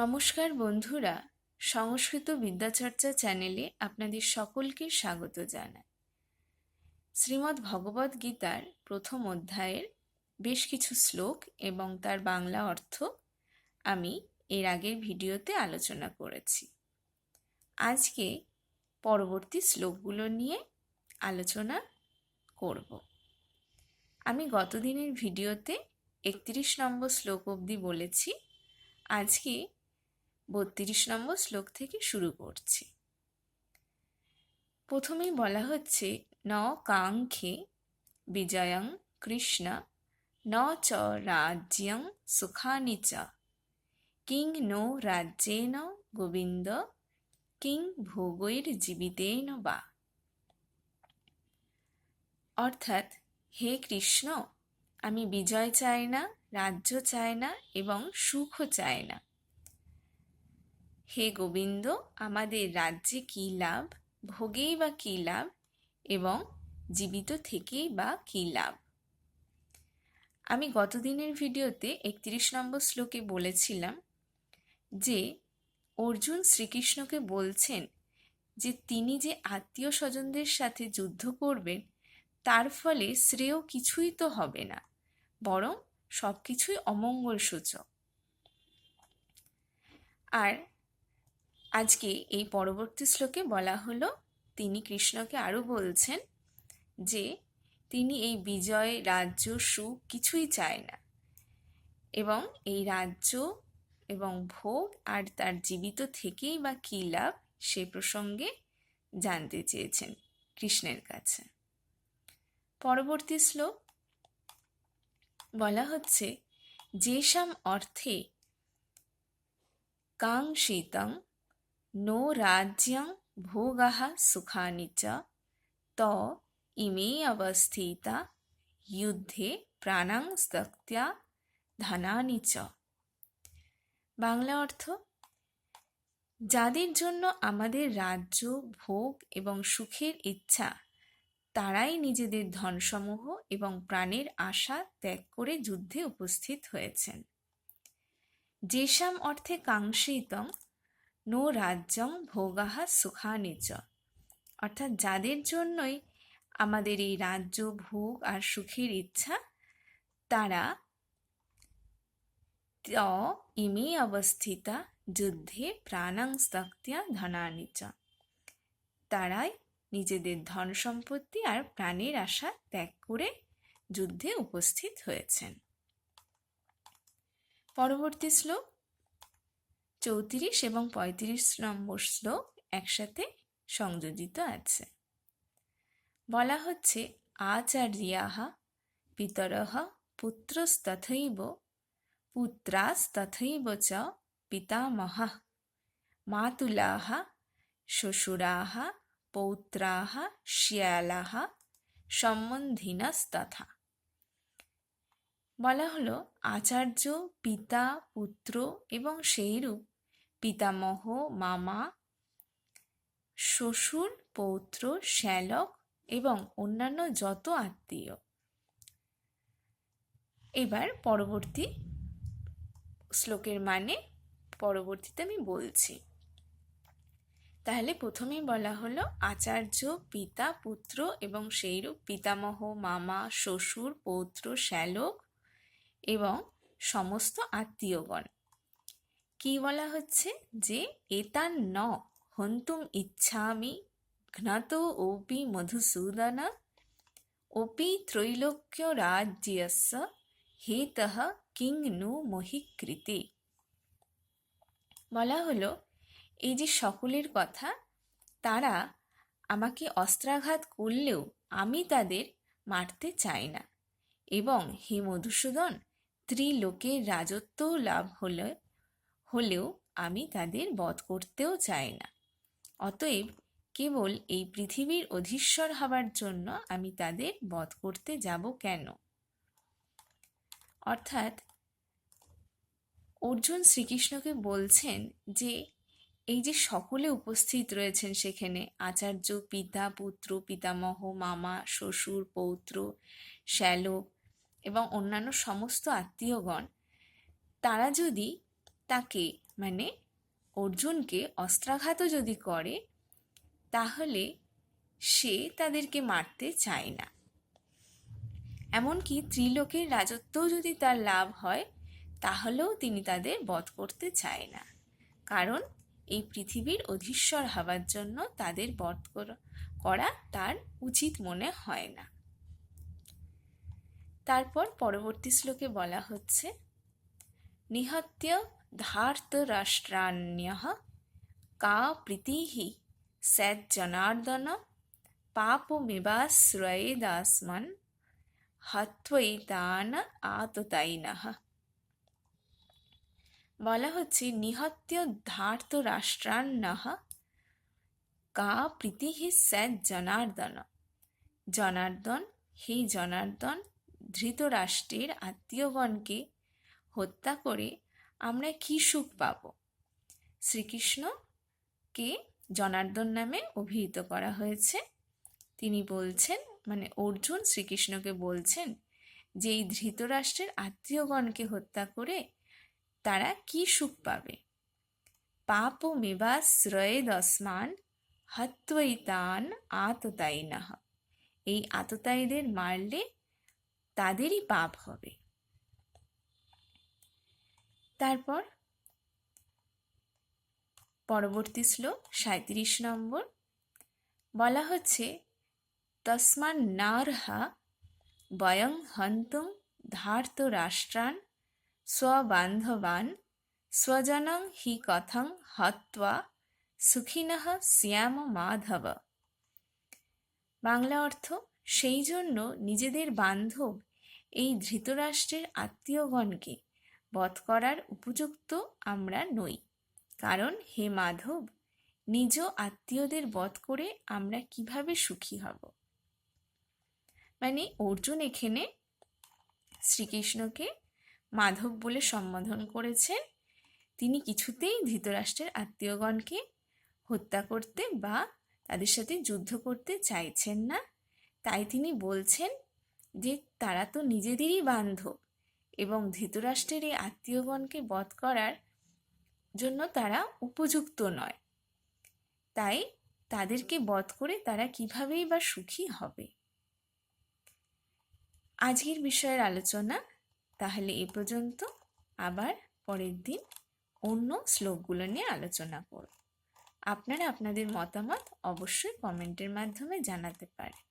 নমস্কার বন্ধুরা, সংস্কৃত বিদ্যাচর্চা চ্যানেলে আপনাদের সকলকে স্বাগত জানাই। শ্রীমদ্ ভগবদ গীতার প্রথম অধ্যায়ের বেশ কিছু শ্লোক এবং তার বাংলা অর্থ আমি এর আগের ভিডিওতে আলোচনা করেছি। আজকে পরবর্তী শ্লোকগুলো নিয়ে আলোচনা করব। আমি গতদিনের ভিডিওতে একত্রিশ নম্বর শ্লোক অবধি বলেছি, আজকে বত্রিশ নম্বর শ্লোক থেকে শুরু করছি। প্রথমেই বলা হচ্ছে, ন কাঙ্ক্ষে বিজয়ং কৃষ্ণ, ন চ রাজ্যং সুখানি চ, কিং নো রাজ্যেন গোবিন্দ, কিং ভোগৈর জীবিতেন বা। অর্থাৎ, হে কৃষ্ণ, আমি বিজয় চাই না, রাজ্য চায় না এবং সুখও চায় না। হে গোবিন্দ, আমাদের রাজ্যে কী লাভ? ভোগেই বা কী লাভ? এবং জীবিত থেকেই বা কী লাভ? আমি গতদিনের ভিডিওতে একত্রিশ নম্বর শ্লোকে বলেছিলাম যে, অর্জুন শ্রীকৃষ্ণকে বলছেন যে, তিনি যে আত্মীয় স্বজনদের সাথে যুদ্ধ করবেন, তার ফলে শ্রেয় কিছুই তো হবে না, বরং সব কিছুই অমঙ্গল সূচক আর আজকে এই পরবর্তী শ্লোকে বলা হলো, তিনি কৃষ্ণকে আরও বলছেন যে, তিনি এই বিজয় রাজ্য সুখ কিছুই চায় না। এবং এই রাজ্য এবং ভোগ আর তার জীবিত থেকেই বা কী লাভ সে প্রসঙ্গে জানতে চেয়েছেন কৃষ্ণের কাছে। পরবর্তী শ্লোক বলা হচ্ছে যেসব অর্থে কাং কাঙ্ক্ষিতং নো রাজ্যং ভোগাহ সুখানি চ ত ইমে অবস্থিতা যুদ্ধে প্রাণাং ত্যক্ত্যা ধনানি চ বাংলা অর্থ, যাদের জন্য আমাদের রাজ্য, ভোগ এবং সুখের ইচ্ছা, তারাই নিজেদের ধনসমূহ এবং প্রাণের আশা ত্যাগ করে যুদ্ধে উপস্থিত হয়েছেন। যেসাম অর্থে কাঙ্ক্ষিতং নো রাজ্যং ভোগাহা সুখানিচ অর্থাৎ যাদের জন্যই আমাদের এই রাজ্য, ভোগ আর সুখের ইচ্ছা, তারা ত ইমে অবস্থিতা যুদ্ধে প্রাণাং স্তক্তিয়া ধনানিচ তারাই নিজেদের ধন সম্পত্তি আর প্রাণের আশা ত্যাগ করে যুদ্ধে উপস্থিত হয়েছেন। পরবর্তী শ্লোক। চৌত্রিশ এবং পঁয়ত্রিশ নম্বর শ্লোক একসাথে সংযোজিত আছে। বলা হচ্ছে, আচার্যাহা পিতরহ পুত্রস্তথৈব, পুত্রাস্তথৈব চ পিতামহ, মাতুলাহ শ্বশুরাহ পৌত্রাহ শিয়ালাহ সম্বন্ধিনস্তথা। বলা হলো, আচার্য, পিতা, পুত্র এবং সেইরূপ পিতামহ, মামা, শ্বশুর, পৌত্র, শ্যালক এবং অন্যান্য যত আত্মীয়। এবার পরবর্তী শ্লোকের মানে পরবর্তীতে আমি বলছি। তাহলে প্রথমেই বলা হলো, আচার্য, পিতা, পুত্র এবং সেইরূপ পিতামহ, মামা, শ্বশুর, পৌত্র, শ্যালক এবং সমস্ত আত্মীয়গণ। কি বলা হচ্ছে? যে, এতান ন, হন্তুম ইচ্ছামি ঘ্নত ওপি মধুসূদন, ওপি ত্রৈলোক্য রাজ্যস্য, হেতঃ কিং নু মহিকৃতি। বলা হলো, এই যে সকলের কথা, তারা আমাকে অস্ত্রাঘাত করলেও আমি তাদের মারতে চাই না। এবং হে মধুসূদন, ত্রিলোকের রাজত্ব লাভ হলে হলেও আমি তাদের বধ করতেও চাই না। অতএব কেবল এই পৃথিবীর অধীশ্বর হবার জন্য আমি তাদের বধ করতে যাব কেন? অর্থাৎ অর্জুন শ্রীকৃষ্ণকে বলছেন যে, এই যে সকলে উপস্থিত রয়েছেন সেখানে, আচার্য, পিতা, পুত্র, পিতামহ, মামা, শ্বশুর, পৌত্র, শ্যালক এবং অন্যান্য সমস্ত আত্মীয়গণ, তারা যদি তাকে মানে অর্জুনকে অস্ত্রাঘাতও যদি করে, তাহলে সে তাদেরকে মারতে চায় না। এমনকি ত্রিলোকের রাজত্বও যদি তার লাভ হয়, তাহলেও তিনি তাদের বধ করতে চায় না। কারণ এই পৃথিবীর অধীশ্বর হওয়ার জন্য তাদের বধ করা- করা তার উচিত মনে হয় না। তারপর পরবর্তী শ্লোকে বলা হচ্ছে, নিহত্য ধার্তরাষ্ট্রাণ্য কা প্রীতিः স্যাজ্জনার্দন পাপমিবাশ্রয়েদাস্মন হত্বৈতান আততাইনঃ বলা হচ্ছে নিহত্য ধার্ত রাষ্ট্রান্নঃ কা প্রীতিः স্যাৎ জনার্দন জনার্দন হে জনার্দন ধৃতরাষ্ট্রের আত্মীয়গণকে হত্যা করে আমরা কি সুখ পাব? শ্রীকৃষ্ণকে জনার্দন নামে অভিহিত করা হয়েছে। তিনি বলছেন মানে অর্জুন শ্রীকৃষ্ণকে বলছেন যে এই ধৃতরাষ্ট্রের আত্মীয়গণকে হত্যা করে তারা কি সুখ পাবে? পাপ ও মেবাশ্রয়ে দস্মান হত্বৈতান আততাইনাহ এই আততায়ীদের মারলে তাদেরই পাপ হবে। তারপর পরবর্তী শ্লোক সাঁত্রিশ নম্বর। বলা হচ্ছে, তস্মান নারহা বয়ং হন্তুম ধার্ত রাষ্ট্রান স্ববান্ধবান স্বজনং হি কথং হত্বা সুখিনঃ শ্যাম মাধব। বাংলা অর্থ, সেই জন্য নিজেদের বান্ধব, এই ধৃতরাষ্ট্রের আত্মীয়গণকে বধ করার উপযুক্ত আমরা নই। কারণ হে মাধব, নিজ আত্মীয়দের বধ করে আমরা কীভাবে সুখী হব? মানে অর্জুন এখানে শ্রীকৃষ্ণকে মাধব বলে সম্বোধন করেছেন। তিনি কিছুতেই ধৃতরাষ্ট্রের আত্মীয়গণকে হত্যা করতে বা তাদের সাথে যুদ্ধ করতে চাইছেন না। তাই তিনি বলছেন যে তারা তো নিজেদেরই বান্ধব এবং ধৃতরাষ্ট্রের এই আত্মীয়গণকে বধ করার জন্য তারা উপযুক্ত নয়। তাই তাদেরকে বধ করে তারা কিভাবেই বা সুখী হবে? আজকের বিষয়ের আলোচনা তাহলে এ পর্যন্ত। আবার পরের দিন অন্য শ্লোকগুলো নিয়ে আলোচনা করব। আপনারা আপনাদের মতামত অবশ্যই কমেন্টের মাধ্যমে জানাতে পারেন।